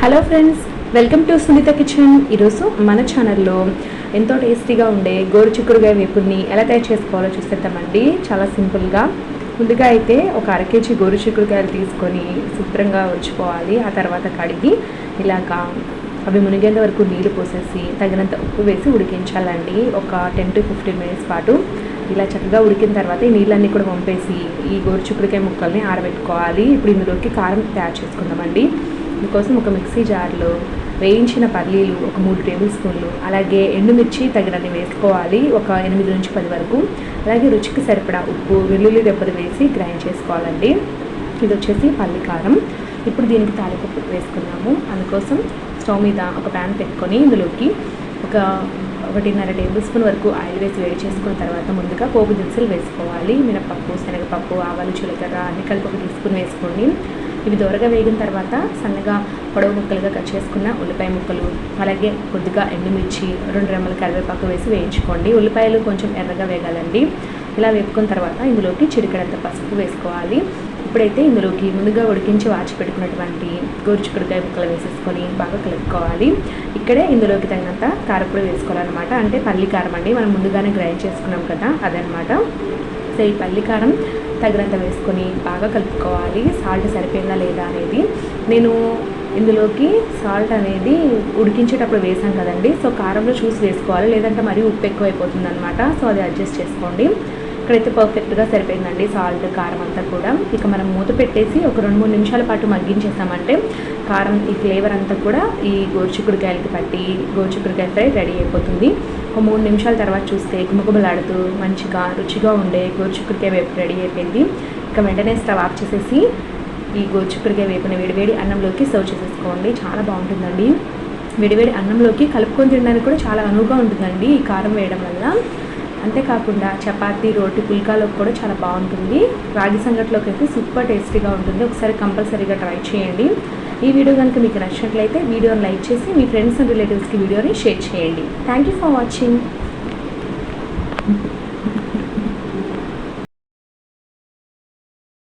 Hello friends welcome to Sunitha kitchen. ఈరోజు మన ఛానల్లో ఎంతో టేస్టీగా ఉండే గోరు చిక్కుడుగా వేపుడిని ఎలా తయారు చేసుకోవాలో చూసేద్దామండి. చాలా సింపుల్గా. ముందుగా అయితే ఒక అర కేజీ గోరు చిక్కుడుకాయలు తీసుకొని శుభ్రంగా ఉంచుకోవాలి. ఆ తర్వాత కడిగి ఇలాగా అవి మునిగేంత వరకు నీళ్ళు పోసేసి తగినంత ఉప్పు వేసి ఉడికించాలండి. ఒక టెన్ టు ఫిఫ్టీన్ మినిట్స్ పాటు. ఇలా చక్కగా ఉడికిన తర్వాత ఈ నీళ్ళన్నీ కూడా పంపేసి ఈ గోరు చిక్కుడుకాయ ముక్కల్ని ఆరబెట్టుకోవాలి. ఇప్పుడు ఇందులోకి కారం తయారు చేసుకుందామండి. అందుకోసం ఒక మిక్సీ జార్లో వేయించిన పల్లీలు ఒక మూడు టేబుల్ స్పూన్లు అలాగే ఎండుమిర్చి తగినన్ని వేసుకోవాలి ఒక ఎనిమిది నుంచి పది వరకు. అలాగే రుచికి సరిపడా ఉప్పు వెల్లుల్లి దెబ్బలు వేసి గ్రైండ్ చేసుకోవాలండి. ఇది వచ్చేసి పల్లి కారం. ఇప్పుడు దీనికి తాలిపప్పు వేసుకున్నాము అందుకోసం స్టవ్ మీద ఒక ప్యాన్ పెట్టుకొని ఇందులోకి ఒక ఒకటిన్నర టేబుల్ స్పూన్ వరకు ఆయిల్ వేసి వేడి చేసుకున్న తర్వాత ముందుగా పోపు దినుసులు వేసుకోవాలి. మినపప్పు శనగపప్పు ఆవాలు జీలకర్ర అన్ని కలిపి ఒక టీ స్పూన్ వేసుకోండి. ఇవి దూరగా వేగిన తర్వాత సన్నగా పొడవు ముక్కలుగా కట్ చేసుకున్న ఉల్లిపాయ ముక్కలు అలాగే కొద్దిగా ఎండుమిర్చి రెండు రెమ్మల కరివేపాకు వేసి వేయించుకోండి. ఉల్లిపాయలు కొంచెం ఎర్రగా వేగాలండి. ఇలా వేపుకున్న తర్వాత ఇందులోకి చిటికెడంత పసుపు వేసుకోవాలి. ఇప్పుడైతే ఇందులోకి ముందుగా ఉడికించి వాచి పెట్టుకున్నటువంటి గోరుచిక్కుడుకాయ ముక్కలు వేసేసుకొని బాగా కలుపుకోవాలి. ఇక్కడే ఇందులోకి తగినంత కారపొడి వేసుకోవాలన్నమాట. అంటే పల్లి కారం అండి. మనం ముందుగానే గ్రైండ్ చేసుకున్నాం కదా అదనమాట సో ఈ పల్లి కారం తగినంత వేసుకొని బాగా కలుపుకోవాలి. సాల్ట్ సరిపోయిందా లేదా అనేది. నేను ఇందులోకి సాల్ట్ అనేది ఉడికించేటప్పుడు వేసాం కదండి. సో కారంలో చూసి వేసుకోవాలి. లేదంటే మరీ ఉప్పు ఎక్కువ అయిపోతుంది అనమాట సో అది అడ్జస్ట్ చేసుకోండి. ఇక్కడైతే పర్ఫెక్ట్గా సరిపోయిందండి సాల్ట్ కారం అంతా కూడా. ఇక మనం మూత పెట్టేసి ఒక రెండు మూడు నిమిషాల పాటు మగ్గించేసామంటే కారం ఈ ఫ్లేవర్ అంతా కూడా ఈ గోరుచిక్కుడుకాయలకి పట్టి గోరుచిక్కుడుకాయ ఫ్రై రెడీ అయిపోతుంది. ఒక మూడు నిమిషాల తర్వాత చూస్తే గుమగుమలాడుతూ మంచిగా రుచిగా ఉండే గోరుచిక్కుడుకాయ వేపు రెడీ అయిపోయింది. ఇక వెంటనే స్టవ్ ఆఫ్ చేసేసి ఈ గోరుచిక్కుడుకాయ వేపున వేడివేడి అన్నంలోకి సర్వ్ చేసేసుకోండి. చాలా బాగుంటుందండి. వేడివేడి అన్నంలోకి కలుపుకొని తినడానికి కూడా చాలా అనువుగా ఉంటుందండి ఈ కారం వేయడం వల్ల. అంతేకాకుండా చపాతీ రోటి పుల్కాలోకి కూడా చాలా బాగుంటుంది. రాగి సంగట్లోకి అయితే సూపర్ టేస్టీగా ఉంటుంది. ఒకసారి కంపల్సరీగా ట్రై చేయండి. ఈ వీడియో కనుక మీకు నచ్చినట్లయితే వీడియోని లైక్ చేసి మీ ఫ్రెండ్స్ అండ్ రిలేటివ్స్కి వీడియోని షేర్ చేయండి. Thank you for watching